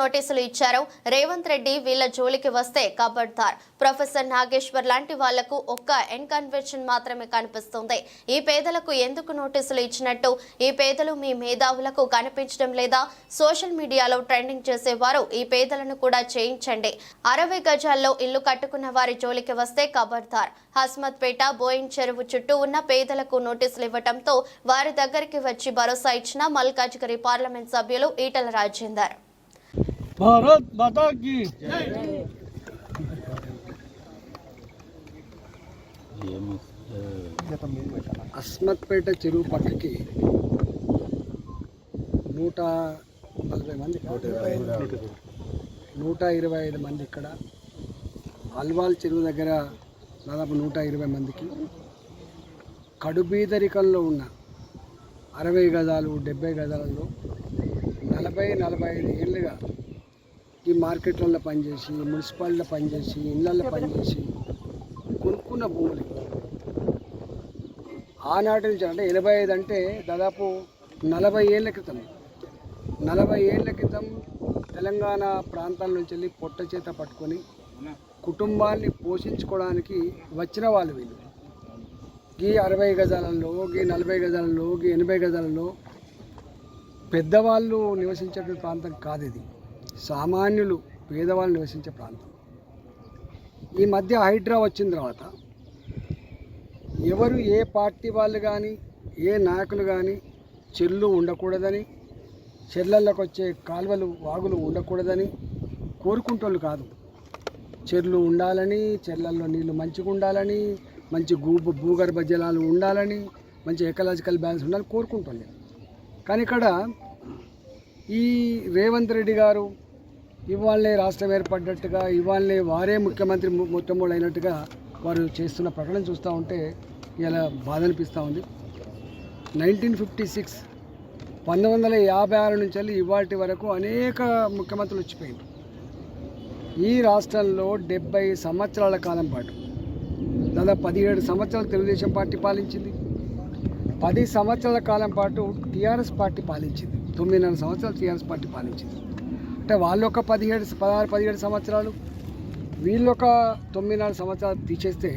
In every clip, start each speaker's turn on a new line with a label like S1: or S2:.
S1: నోటీసులు ఇచ్చారు. రేవంత్ రెడ్డి వీళ్ళ జోలికి వస్తే కబడ్దార్ ప్రొఫెసర్ నాగేశ్వర్ లాంటి వాళ్ళకు ఒక్క ఎన్కన్వెన్షన్ మాత్రమే కనిపిస్తుంది. ఈ పేదలకు ఎందుకు నోటీసులు ఇచ్చినట్టు? ఈ పేదలు మీ మేధావులకు కనిపించడం లేదా? సోషల్ మీడియాలో ట్రెండింగ్ చేసేవారు ఈ పేదలను కూడా చేయించండి. అరవై గజాల్లో ఇల్లు కట్టుకున్న వారి జోలికి వస్తే కబడ్దార్ హస్మత్పేట బోయిన్ చెరువు చుట్టూ ఉన్న పేదలకు నోటీసులు ఇవ్వడంతో వారి దగ్గరికి వచ్చి భరోసా ఇచ్చిన మల్కాజ్గిరి పార్లమెంట్ సభ్యులు ఈటల రాజేందర్.
S2: భారత్ మాతా కీ
S3: అస్మత్పేట చెరువు పక్కకి నూట నలభై మంది నూట ఇరవై ఐదు మంది ఇక్కడ. అల్వాల్ చెరువు దగ్గర దాదాపు నూట ఇరవై మందికి. కడుబీదరికంలో ఉన్న అరవై గజాలు డెబ్బై గజాలలో నలభై నలభై ఐదు ఏళ్ళుగా ఈ మార్కెట్లలో పనిచేసి మున్సిపాలిటీలో పనిచేసి ఇళ్ళల్లో పనిచేసి కొనుక్కున్న భూములు ఆనాటి నుంచి అంటే ఎనభై ఐదు అంటే దాదాపు నలభై ఏళ్ళ క్రితం. నలభై ఏళ్ళ క్రితం తెలంగాణ ప్రాంతాల నుంచి వెళ్ళి పొట్ట చేత పట్టుకొని కుటుంబాన్ని పోషించుకోవడానికి వచ్చిన వాళ్ళు వీళ్ళు. గీ అరవై గజాలలో గీ నలభై గజాలలో గీ ఎనభై గజాలలో పెద్దవాళ్ళు నివసించే ప్రాంతం కాదు ఇది. సామాన్యులు పేదవాళ్ళు నివసించే ప్రాంతం. ఈ మధ్య హైడ్రా వచ్చిన తర్వాత ఎవరు ఏ పార్టీ వాళ్ళు కానీ ఏ నాయకులు కానీ చెర్లు ఉండకూడదని చెర్లలోకి వచ్చే కాలువలు వాగులు ఉండకూడదని కోరుకుంటోళ్ళు కాదు. చెర్లు ఉండాలని చెర్లల్లో నీళ్ళు మంచిగా ఉండాలని మంచి భూ భూగర్భ జలాలు ఉండాలని మంచి ఎకలాజికల్ బ్యాలెన్స్ ఉండాలని కోరుకుంటుండే కానీ ఇక్కడ ఈ రేవంత్ రెడ్డి గారు ఇవాళనే రాష్ట్రం ఏర్పడ్డట్టుగా ఇవాళనే వారే ముఖ్యమంత్రి మొట్టమొదటి అయినట్టుగా వారు చేస్తున్న ప్రకటన చూస్తూ ఉంటే ఇలా బాధ అనిపిస్తూ ఉంది. నైన్టీన్ ఫిఫ్టీ సిక్స్ పంతొమ్మిది వందల యాభై ఆరు నుంచి వెళ్ళి ఇవాటి వరకు అనేక ముఖ్యమంత్రులు వచ్చిపోయారు ఈ రాష్ట్రంలో డెబ్బై సంవత్సరాల కాలం పాటు దాదాపు పదిహేడు సంవత్సరాలు తెలుగుదేశం పార్టీ పాలించింది. పది సంవత్సరాల కాలం పాటు టీఆర్ఎస్ పార్టీ పాలించింది. తొమ్మిదిన్నర సంవత్సరాలు టీఆర్ఎస్ పార్టీ పాలించింది. అంటే వాళ్ళు ఒక పదిహేడు పదహారు పదిహేడు సంవత్సరాలు వీళ్ళు ఒక తొమ్మిదిన్నర సంవత్సరాలు తీసేస్తే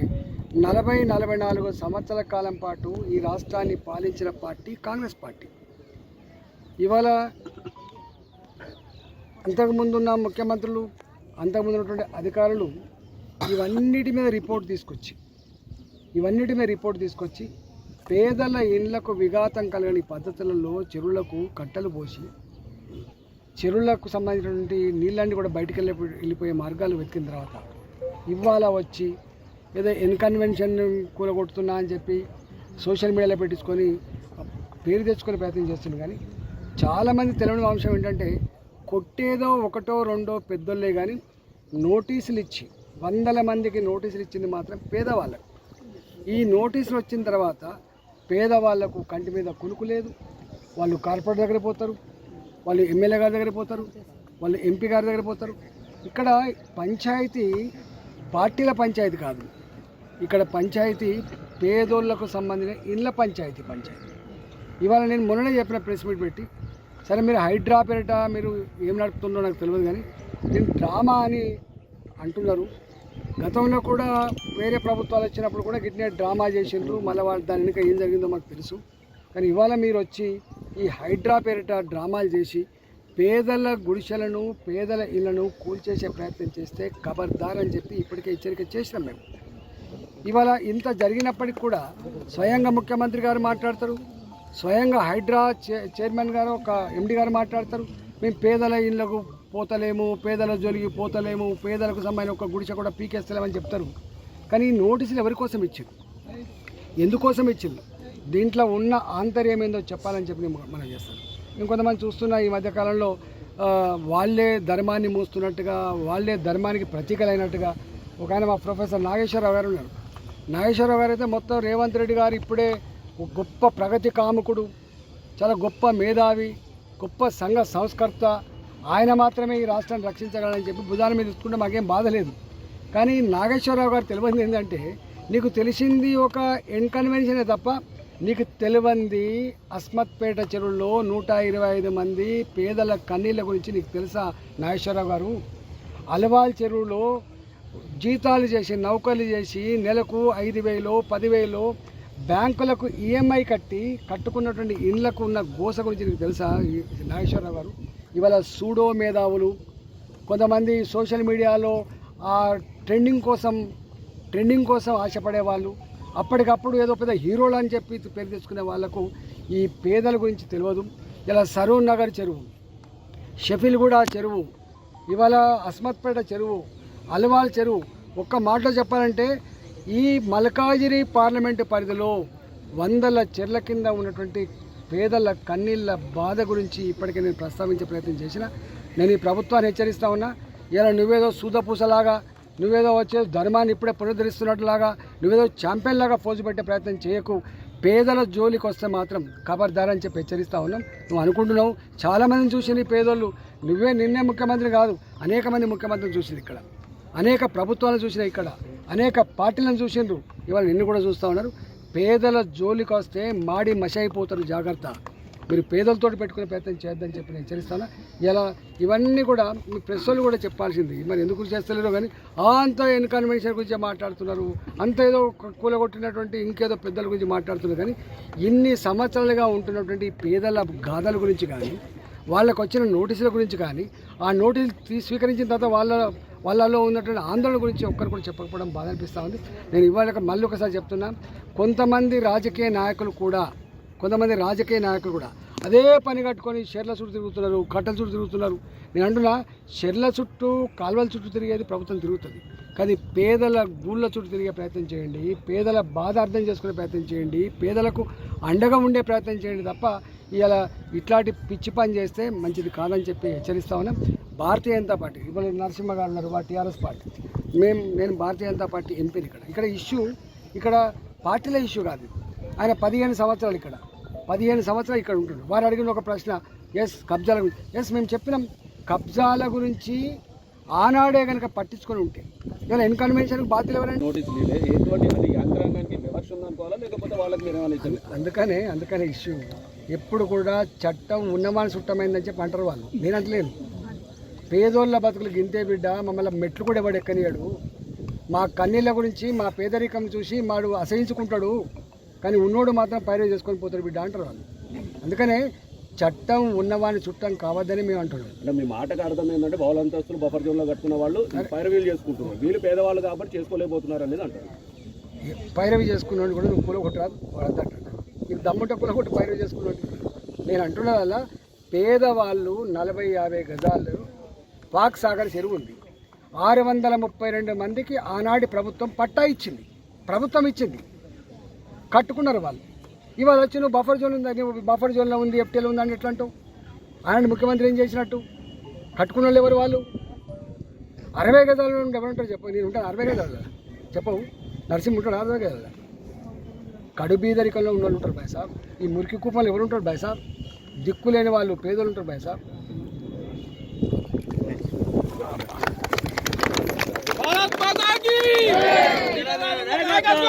S3: నలభై నలభై నాలుగు సంవత్సరాల కాలం పాటు ఈ రాష్ట్రాన్ని పాలించిన పార్టీ కాంగ్రెస్ పార్టీ. ఇవాళ అంతకుముందున్న ముఖ్యమంత్రులు అంతకుముందు ఉన్నటువంటి అధికారులు ఇవన్నిటి మీద రిపోర్ట్ తీసుకొచ్చి ఇవన్నిటి మీద రిపోర్ట్ తీసుకొచ్చి పేదల ఇండ్లకు విఘాతం కలగని పద్ధతులలో చెరువులకు కట్టలు పోసి చెరువులకు సంబంధించినటువంటి నీళ్ళన్నీ కూడా బయటికి వెళ్ళి వెళ్ళిపోయే మార్గాలు వెతికిన తర్వాత ఇవాళ వచ్చి ఏదో ఇన్కన్వెన్షన్ కూలగొడుతున్నా అని చెప్పి సోషల్ మీడియాలో పెట్టించుకొని పేరు తెచ్చుకునే ప్రయత్నం చేస్తుంది కానీ చాలామంది తెలియని అంశం ఏంటంటే కొట్టేదో ఒకటో రెండో పెద్దోళ్ళే కానీ నోటీసులు ఇచ్చి వందల మందికి నోటీసులు ఇచ్చింది మాత్రం పేదవాళ్ళకు. ఈ నోటీసులు వచ్చిన తర్వాత పేదవాళ్ళకు కంటి మీద కునుకు లేదు. వాళ్ళు కార్పొరేట్ దగ్గర పోతారు. వాళ్ళు ఎమ్మెల్యే గారి దగ్గర పోతారు వాళ్ళు ఎంపీ గారి దగ్గర పోతారు. ఇక్కడ పంచాయతీ పార్టీల పంచాయతీ కాదు. ఇక్కడ పంచాయతీ పేదోళ్ళకు సంబంధించిన ఇళ్ళ పంచాయతీ పంచాయతీ. ఇవాళ నేను మొన్ననే చెప్పిన ప్రెస్ మీట్ పెట్టి సరే మీరు హైడ్రా పేరిట మీరు ఏం నడుపుతుందో నాకు తెలియదు కానీ నేను డ్రామా అని అంటున్నారు. గతంలో కూడా వేరే ప్రభుత్వాలు వచ్చినప్పుడు కూడా గిట్నే డ్రామా చేసిండ్రు. మళ్ళీ వాళ్ళు దాని వెనుక ఏం జరిగిందో మాకు తెలుసు. కానీ ఇవాళ మీరు వచ్చి ఈ హైడ్రా పేరిట డ్రామాలు చేసి పేదల గుడిసెలను పేదల ఇళ్ళను కూల్చేసే ప్రయత్నం చేస్తే ఖబర్దార్ అని చెప్పి ఇప్పటికే హెచ్చరిక చేసినాం మేము. ఇవాళ ఇంత జరిగినప్పటికి కూడా స్వయంగా ముఖ్యమంత్రి గారు మాట్లాడతారు స్వయంగా హైడ్రా చైర్మన్ గారు ఒక ఎండి గారు మాట్లాడతారు. మేము పేదల ఇళ్ళకు పోతలేము పేదల జోలికి పోతలేము పేదలకు సంబంధించిన ఒక గుడిసె కూడా పీకేస్తలేమని చెప్తారు. కానీ ఈ నోటీసులు ఎవరి కోసం ఇచ్చారు? ఎందుకోసం ఇచ్చింది దీంట్లో ఉన్న ఆంతర్యం ఏందో చెప్పాలని చెప్పి మనం చేస్తాను. ఇంకొంతమంది చూస్తున్న ఈ మధ్యకాలంలో వాళ్ళే ధర్మాన్ని మూస్తున్నట్టుగా వాళ్ళే ధర్మానికి ప్రతీకలైనట్టుగా ఒక ఆయన మా ప్రొఫెసర్ నాగేశ్వరరావు గారు ఉన్నారు. నాగేశ్వరరావు గారు అయితే మొత్తం రేవంత్ రెడ్డి గారు ఇప్పుడే గొప్ప ప్రగతి కాముకుడు చాలా గొప్ప మేధావి గొప్ప సంఘ సంస్కర్త. ఆయన మాత్రమే ఈ రాష్ట్రాన్ని రక్షించగలని చెప్పి భుజాల మీద తీసుకుంటే మాకేం బాధ లేదు. కానీ నాగేశ్వరరావు గారు తెలియదు ఏంటంటే నీకు తెలిసింది ఒక ఇన్కన్వెన్షనే తప్ప నీకు తెలివంది అస్మత్పేట చెరువులో నూట ఇరవై ఐదు మంది పేదల కన్నీళ్ళ గురించి నీకు తెలుసా నాగేశ్వరరావు గారు? అలవాల్ చెరువులో జీతాలు చేసి నౌకలు చేసి నెలకు ఐదు వేలు పదివేలు బ్యాంకులకు ఈఎంఐ కట్టి కట్టుకున్నటువంటి ఇండ్లకు ఉన్న గోస గురించి నీకు తెలుసా నాగేశ్వరరావు గారు? ఇవాళ సూడో మేధావులు. కొంతమంది సోషల్ మీడియాలో ఆ ట్రెండింగ్ కోసం ట్రెండింగ్ కోసం ఆశపడే వాళ్ళు అప్పటికప్పుడు ఏదో పెద్ద హీరోలు అని చెప్పి పేరు తెచ్చుకునే వాళ్ళకు ఈ పేదల గురించి తెలియదు. ఇలా సరూర్ నగర్ చెరువు షఫీల్గూడ చెరువు ఇవాళ అస్మత్పేట చెరువు అల్వాల్ చెరువు. ఒక్క మాటలో చెప్పాలంటే ఈ మల్కాజిరి పార్లమెంటు పరిధిలో వందల చెర్ల కింద ఉన్నటువంటి పేదల కన్నీళ్ళ బాధ గురించి ఇప్పటికే నేను ప్రస్తావించే ప్రయత్నం చేసిన. నేను ఈ ప్రభుత్వాన్ని హెచ్చరిస్తా ఉన్నా. ఇలా నువ్వేదో సూదపూసలాగా నువ్వేదో వచ్చే ధర్మాన్ని ఇప్పుడే పునరుద్ధరిస్తున్నట్లాగా నువ్వేదో ఛాంపియన్ లాగా పోజు పెట్టే ప్రయత్నం చేయకు. పేదల జోలికి వస్తే మాత్రం ఖబర్దార్ అని చెప్పి హెచ్చరిస్తా ఉన్నాం. నువ్వు అనుకుంటున్నావు. చాలామందిని చూసింది పేదోళ్ళు. నువ్వే నిన్నే ముఖ్యమంత్రి కాదు అనేక మంది ముఖ్యమంత్రిని చూసింది ఇక్కడ. అనేక ప్రభుత్వాలను చూసిన ఇక్కడ. అనేక పార్టీలను చూసిండ్రు. ఇవాళ నిన్ను కూడా చూస్తూ ఉన్నారు. పేదల జోలికి వస్తే మాడి మషైపోతారు జాగ్రత్త. మీరు పేదలతో పెట్టుకునే ప్రయత్నం చేద్దని చెప్పి నేను హెచ్చరిస్తాను. ఇలా ఇవన్నీ కూడా మీ ప్రెస్ వాళ్ళు కూడా చెప్పాల్సింది. మరి ఎందుకు చేస్తలేరో కానీ అంత ఎన్కన్వెన్షన్ గురించి మాట్లాడుతున్నారు. అంత ఏదో కూలగొట్టినటువంటి ఇంకేదో పెద్దల గురించి మాట్లాడుతున్నారు. కానీ ఇన్ని సంవత్సరాలుగా ఉంటున్నటువంటి పేదల గాథల గురించి కానీ వాళ్ళకు వచ్చిన నోటీసుల గురించి కానీ ఆ నోటీసులు తీ- స్వీకరించిన తర్వాత వాళ్ళ వాళ్ళలో ఉన్నటువంటి ఆందోళన గురించి ఒక్కరు కూడా చెప్పకపోవడం బాధ అనిపిస్తూ ఉంది. నేను ఇవాళ మళ్ళీ ఒకసారి చెప్తున్నా. కొంతమంది రాజకీయ నాయకులు కూడా కొంతమంది రాజకీయ నాయకులు కూడా అదే పని కట్టుకొని షెర్ల చుట్టూ తిరుగుతున్నారు కట్టల చుట్టూ తిరుగుతున్నారు. నేను అంటున్నా షెర్ల చుట్టూ కాలువల చుట్టూ తిరిగేది ప్రభుత్వం తిరుగుతుంది. కానీ పేదల గూళ్ళ చుట్టూ తిరిగే ప్రయత్నం చేయండి పేదల బాధ అర్థం చేసుకునే ప్రయత్నం చేయండి పేదలకు అండగా ఉండే ప్రయత్నం చేయండి తప్ప ఇలా ఇట్లాంటి పిచ్చి పని చేస్తే మంచిది కాదని చెప్పి హెచ్చరిస్తా ఉన్నాం. భారతీయ జనతా పార్టీ ఇవాళ నరసింహ గారు ఉన్నారు మా టీఆర్ఎస్ పార్టీ. మేము నేను భారతీయ జనతా పార్టీ ఎంపీని ఇక్కడ. ఇక్కడ ఇష్యూ ఇక్కడ పార్టీల ఇష్యూ కాదు. ఆయన పదిహేను సంవత్సరాలు ఇక్కడ. పదిహేను సంవత్సరాలు ఇక్కడ ఉంటుండు. వారు అడిగిన ఒక ప్రశ్న ఎస్ కబ్జాల గురించి. ఎస్ మేము చెప్పినాం. కబ్జాల గురించి ఆనాడే కనుక పట్టించుకొని ఉంటే ఇలా
S4: మీరు ఏమైనా ఇచ్చారు?
S3: అందుకనే అందుకనే ఇష్యూ. ఎప్పుడు కూడా చట్టం ఉన్నవాని చుట్టమైందని చెప్పి అంటారు వాళ్ళు. నేను అంటలేను. పేదోళ్ళ బతుకులు గింతే బిడ్డ మమ్మల్ని మెట్లు కూడా ఎవడు ఎక్కనియాడు మా కన్నీళ్ళ గురించి మా పేదరికం చూసి మాడు అసహించుకుంటాడు. కానీ ఉన్నోడు మాత్రం పైరే చేసుకొని పోతాడు బిడ్డ అంటారు వాళ్ళు. అందుకనే చట్టం ఉన్నవాని చుట్టం కావద్దని మేము అంటున్నాం.
S4: అంటే మీ మాటకు అర్థం ఏంటంటే బౌల అంతస్తులు బఫర్ జోన్లో కట్టుకున్న వాళ్ళు పైరవీలు చేసుకుంటున్నారు. వీళ్ళు పేదవాళ్ళు కాబట్టి చేసుకోలేకపోతున్నారు అనేది అంటారు.
S3: పైరవి చేసుకున్నాడు కూడా నువ్వు కూల కొట్టరాదు వాడంతా అంటాడు నీకు దమ్ముంటే కూల కొట్టి పైరవి చేసుకున్నాడు నేను అంటున్న వల్ల పేదవాళ్ళు నలభై యాభై గజాలు పాక్ సాగర్ చెరువు ఉంది. ఆరు వందల ముప్పై రెండు మందికి ఆనాటి ప్రభుత్వం పట్టా ఇచ్చింది. ప్రభుత్వం ఇచ్చింది. కట్టుకున్నారు వాళ్ళు. ఇవాళ వచ్చి నువ్వు బఫర్ జోన్ ఉందని బఫర్ జోన్లో ఉంది ఎఫ్టీలో ఉందని ఎట్లా అంటావు? ఆయన ముఖ్యమంత్రి ఏం చేసినట్టు? కట్టుకున్న వాళ్ళు ఎవరు వాళ్ళు? అరవై గజాల నుండి ఎవరుంటారు చెప్పు నేను ఉంటాను అరవై గజాలు చెప్పవు. నరసింహ ఉంటాడు అరవై గజాలు కడు బీదరికంలో ఉన్న వాళ్ళు ఉంటారు బాయ్ సాబ్. ఈ మురికి కూపంలో ఎవరు ఉంటారు బాయ్ సాబ్? దిక్కు లేని వాళ్ళు పేదలు ఉంటారు బాయ్ సాబ్.